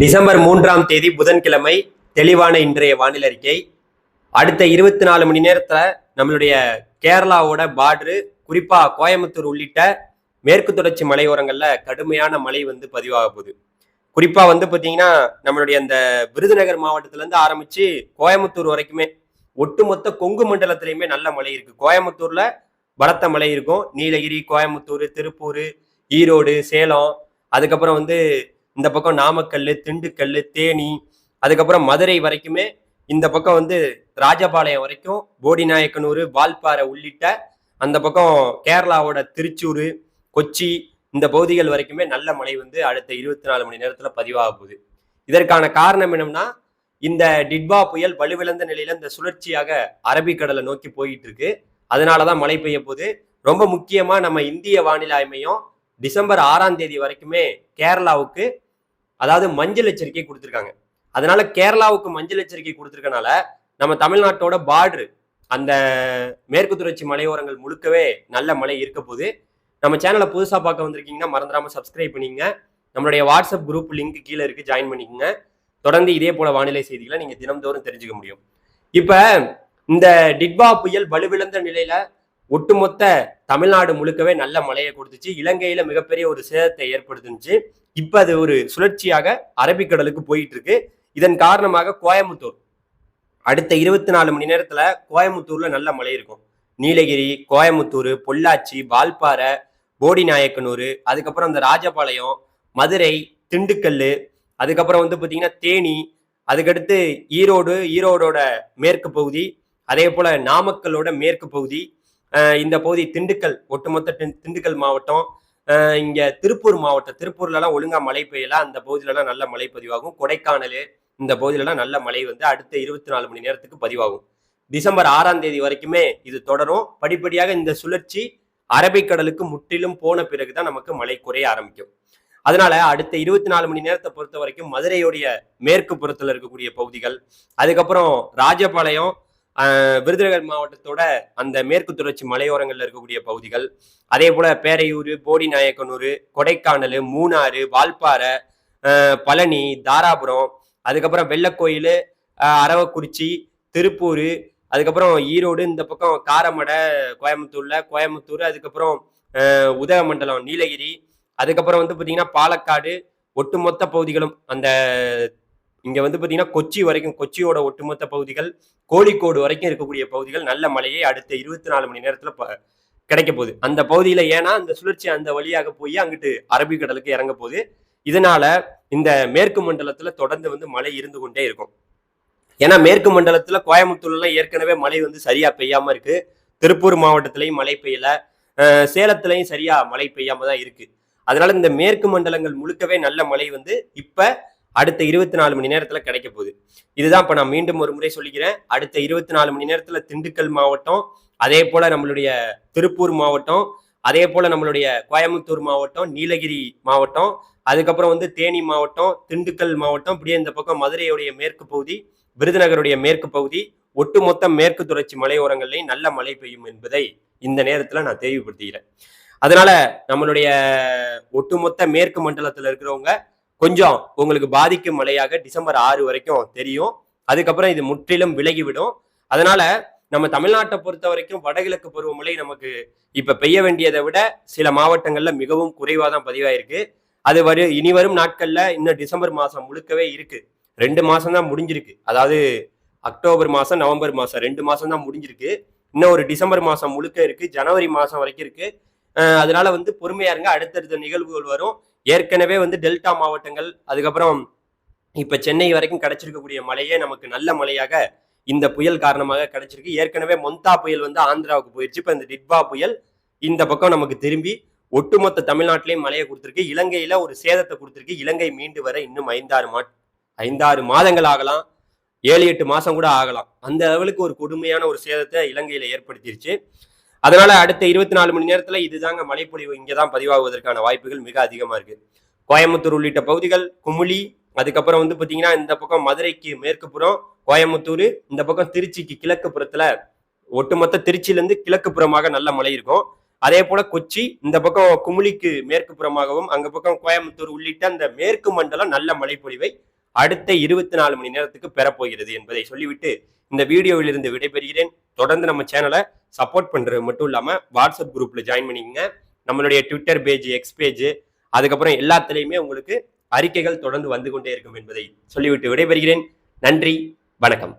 December மூன்றாம் தேதி புதன்கிழமை தெளிவான இன்றைய வானிலை அறிக்கை. அடுத்த இருபத்தி நாலு மணி நேரத்தில் நம்மளுடைய கேரளாவோட பார்டரு குறிப்பாக கோயம்புத்தூர் உள்ளிட்ட மேற்கு தொடர்ச்சி மலையோரங்களில் கடுமையான மழை வந்து பதிவாக போகுது. குறிப்பாக வந்து பார்த்தீங்கன்னா நம்மளுடைய அந்த விருதுநகர் மாவட்டத்திலேருந்து ஆரம்பித்து கோயம்புத்தூர் வரைக்குமே ஒட்டுமொத்த கொங்கு மண்டலத்திலையுமே நல்ல மழை இருக்குது கோயம்புத்தூரில் பலத்த மழை இருக்கும். நீலகிரி கோயம்புத்தூர் திருப்பூர் ஈரோடு சேலம் அதுக்கப்புறம் வந்து இந்த பக்கம் நாமக்கல் திண்டுக்கல் தேனி அதுக்கப்புறம் மதுரை வரைக்குமே இந்த பக்கம் வந்து ராஜபாளையம் வரைக்கும் போடிநாயக்கனூர் வால்பாறை உள்ளிட்ட அந்த பக்கம் கேரளாவோட திருச்சூர் கொச்சி இந்த பகுதிகள் வரைக்குமே நல்ல மழை வந்து அடுத்த இருபத்தி நாலு மணி நேரத்தில் பதிவாக போகுது. இதற்கான காரணம் என்னன்னா இந்த டிட்பா புயல் வலுவிழந்த நிலையில இந்த சுழற்சியாக அரபிக்கடலை நோக்கி போயிட்டு இருக்கு அதனாலதான் மழை பெய்ய போகுது. ரொம்ப முக்கியமாக நம்ம இந்திய வானிலை ஆய்மையும் டிசம்பர் ஆறாம் தேதி வரைக்குமே கேரளாவுக்கு அதாவது மஞ்சள் எச்சரிக்கை கொடுத்துருக்காங்க. அதனால கேரளாவுக்கு மஞ்சள் எச்சரிக்கை கொடுத்துருக்கனால நம்ம தமிழ்நாட்டோட பார்டரு அந்த மேற்கு தொடர்ச்சி மலையோரங்கள் முழுக்கவே நல்ல மழை இருக்க போது நம்ம சேனலை புதுசாக பார்க்க வந்திருக்கீங்கன்னா மறந்துடாம சப்ஸ்கிரைப் பண்ணிக்கங்க. நம்மளுடைய வாட்ஸ்அப் குரூப் லிங்க் கீழே இருக்கு ஜாயின் பண்ணிக்கோங்க. தொடர்ந்து இதே போல வானிலை செய்திகளை நீங்க தினம்தோறும் தெரிஞ்சுக்க முடியும். இப்ப இந்த டிட்பா புயல் வலுவிழந்த நிலையில ஒட்டுமொத்த தமிழ்நாடு முழுக்கவே நல்ல மழையை கொடுத்துச்சு. இலங்கையில மிகப்பெரிய ஒரு சேதத்தை ஏற்படுத்துச்சு இப்ப அது ஒரு சுழற்சியாக அரபிக்கடலுக்கு போயிட்டு இருக்கு இதன் காரணமாக கோயம்புத்தூர். அடுத்த இருபத்தி நாலு மணி நேரத்துல கோயம்புத்தூர்ல நல்ல மழை இருக்கும். நீலகிரி கோயம்புத்தூர் பொள்ளாச்சி வால்பாறை போடிநாயக்கனூர் அதுக்கப்புறம் இந்த ராஜபாளையம் மதுரை திண்டுக்கல் அதுக்கப்புறம் வந்து பார்த்தீங்கன்னா தேனி அதுக்கடுத்து ஈரோடு ஈரோடோட மேற்கு பகுதி அதே போல நாமக்கலோட மேற்கு பகுதி இந்த பகுதி திண்டுக்கல் ஒட்டுமொத்த திண்- திண்டுக்கல் மாவட்டம் இங்கே இங்க திருப்பூர் மாவட்டம். திருப்பூர்லலாம் ஒழுங்கா மழை பெய்யலாம் அந்த பகுதியிலலாம் நல்ல மழை பதிவாகும். கொடைக்கானல் இந்த பகுதியிலலாம் நல்ல மழை வந்து அடுத்த இருபத்தி நாலு மணி நேரத்துக்கு பதிவாகும். டிசம்பர் ஆறாம் தேதி வரைக்குமே இது தொடரும். படிப்படியாக இந்த சுழற்சி அரபிக்கடலுக்கு முற்றிலும் போன பிறகுதான் நமக்கு மழை குறைய ஆரம்பிக்கும். அதனால அடுத்த இருபத்தி நாலு மணி நேரத்தை பொறுத்த வரைக்கும் மதுரையுடைய மேற்கு புறத்துல இருக்கக்கூடிய பகுதிகள் அதுக்கப்புறம் ராஜபாளையம் விருதுநகர் மாவட்டத்தோட அந்த மேற்கு தொடர்ச்சி மலையோரங்கள்ல இருக்கக்கூடிய பகுதிகள் அதே போல பேரையூர் போடிநாயக்கனூர் கொடைக்கானல் மூணாறு வால்பாறை பழனி தாராபுரம் அதுக்கப்புறம் வெள்ளக்கோயில் அரவக்குறிச்சி திருப்பூர் அதுக்கப்புறம் ஈரோடு இந்த பக்கம் காரமடை கோயம்புத்தூர்ல கோயம்புத்தூர் அதுக்கப்புறம் உதகமண்டலம் நீலகிரி அதுக்கப்புறம் வந்து பார்த்தீங்கன்னா பாலக்காடு ஒட்டுமொத்த பகுதிகளும் அந்த இங்கே வந்து பார்த்தீங்கன்னா கொச்சி வரைக்கும் கொச்சியோட ஒட்டுமொத்த பகுதிகள் கோழிக்கோடு வரைக்கும் இருக்கக்கூடிய பகுதிகள் நல்ல மழையை அடுத்த இருபத்தி நாலு மணி நேரத்தில் ப- கிடைக்க போகுது. அந்த பகுதியில் ஏன்னா அந்த சுழற்சி அந்த வழியாக போய் அங்கிட்டு அரபிக்கடலுக்கு இறங்க போகுது. இதனால இந்த மேற்கு மண்டலத்தில் தொடர்ந்து வந்து மழை இருந்து கொண்டே இருக்கும். ஏன்னா மேற்கு மண்டலத்துல கோயம்புத்தூர்லாம் ஏற்கனவே மழை வந்து சரியா பெய்யாமல் இருக்கு. திருப்பூர் மாவட்டத்திலையும் மழை பெய்யல. சேலத்துலையும் சேலத்திலையும் மழை பெய்யாமல் தான் இருக்கு. அதனால இந்த மேற்கு மண்டலங்கள் முழுக்கவே நல்ல மழை வந்து இப்போ அடுத்த இருபத்தி நாலு மணி நேரத்துல கிடைக்க போகுது. இதுதான் இப்ப நான் மீண்டும் ஒரு முறை சொல்லிக்கிறேன். அடுத்த இருபத்தி நாலு மணி நேரத்துல திண்டுக்கல் மாவட்டம் அதே போல நம்மளுடைய திருப்பூர் மாவட்டம் அதே போல நம்மளுடைய கோயம்புத்தூர் மாவட்டம் நீலகிரி மாவட்டம் அதுக்கப்புறம் வந்து தேனி மாவட்டம் திண்டுக்கல் மாவட்டம் இப்படியே இந்த பக்கம் மதுரையுடைய மேற்கு பகுதி விருதுநகருடைய மேற்கு பகுதி ஒட்டுமொத்த மேற்கு தொடர்ச்சி மலையோரங்கள்லையும் நல்ல மழை பெய்யும் என்பதை இந்த நேரத்துல நான் தெளிவுபடுத்துகிறேன். அதனால நம்மளுடைய ஒட்டுமொத்த மேற்கு மண்டலத்துல இருக்கிறவங்க கொஞ்சம் உங்களுக்கு பாதிக்கும் மழையாக டிசம்பர் ஆறு வரைக்கும் தெரியும். அதுக்கப்புறம் இது முற்றிலும் விலகிவிடும். அதனால நம்ம தமிழ்நாட்டை பொறுத்த வரைக்கும் வடகிழக்கு பருவமழை நமக்கு இப்ப பெய்ய வேண்டியதை விட சில மாவட்டங்கள்ல மிகவும் குறைவாக தான் பதிவாயிருக்கு. அது வரு இனி வரும் நாட்கள்ல இன்னும் டிசம்பர் மாசம் முழுக்கவே இருக்கு. ரெண்டு மாசம் தான் முடிஞ்சிருக்கு. அதாவது அக்டோபர் மாசம் நவம்பர் மாசம் ரெண்டு மாசம் தான் முடிஞ்சிருக்கு. இன்னும் ஒரு டிசம்பர் மாசம் முழுக்க இருக்கு. ஜனவரி மாசம் வரைக்கும் இருக்கு. அஹ் அதனால வந்து பொறுமையா இருங்க. அடுத்தடுத்த நிகழ்வுகள் வரும். ஏற்கனவே வந்து டெல்டா மாவட்டங்கள் அதுக்கப்புறம் இப்ப சென்னை வரைக்கும் கிடைச்சிருக்கக்கூடிய மழையே நமக்கு நல்ல மழையாக இந்த புயல் காரணமாக கிடைச்சிருக்கு. ஏற்கனவே மொந்தா புயல் வந்து ஆந்திராவுக்கு போயிடுச்சு இப்ப இந்த டிட்வா புயல் இந்த பக்கம் நமக்கு திரும்பி ஒட்டுமொத்த தமிழ்நாட்டிலையும் மழையை கொடுத்துருக்கு. இலங்கையில ஒரு சேதத்தை கொடுத்துருக்கு. இலங்கை மீண்டு வர இன்னும் ஐந்தாறு மா ஐந்தாறு மாதங்கள் ஆகலாம். ஏழு எட்டு மாசம் கூட ஆகலாம். அந்த லெவலுக்கு ஒரு கொடுமையான ஒரு சேதத்தை இலங்கையில ஏற்படுத்திருச்சு. அதனால அடுத்த இருபத்தி நாலு மணி நேரத்துல இதுதாங்க மழைப்பொழிவு. இங்கதான் பதிவாகுவதற்கான வாய்ப்புகள் மிக அதிகமா இருக்கு. கோயம்புத்தூர் உள்ளிட்ட பகுதிகள் குமுளி அதுக்கப்புறம் வந்து பாத்தீங்கன்னா இந்த பக்கம் மதுரைக்கு மேற்கு புறம் கோயம்புத்தூர் இந்த பக்கம் திருச்சிக்கு கிழக்கு புறத்துல ஒட்டுமொத்த திருச்சியில இருந்து கிழக்கு புறமாக நல்ல மழை இருக்கும். அதே போல கொச்சி இந்த பக்கம் குமுளிக்கு மேற்கு புறமாகவும் அங்க பக்கம் கோயம்புத்தூர் உள்ளிட்ட அந்த மேற்கு மண்டலம் நல்ல மழைப்பொழிவை அடுத்த இருபத்தி நாலு மணி நேரத்துக்கு பெறப்போகிறது என்பதை சொல்லிவிட்டு இந்த வீடியோவிலிருந்து விடைபெறுகிறேன். தொடர்ந்து நம்ம சேனலை சப்போர்ட் பண்ணுறது மட்டும் இல்லாமல் வாட்ஸ்அப் குரூப்பில் ஜாயின் பண்ணிக்கோங்க. நம்மளுடைய ட்விட்டர் பேஜ் எக்ஸ் பேஜ் அதுக்கப்புறம் எல்லாத்துலேயுமே உங்களுக்கு அறிக்கைகள் தொடர்ந்து வந்து கொண்டே இருக்கும் என்பதை சொல்லிவிட்டு விடைபெறுகிறேன். நன்றி வணக்கம்.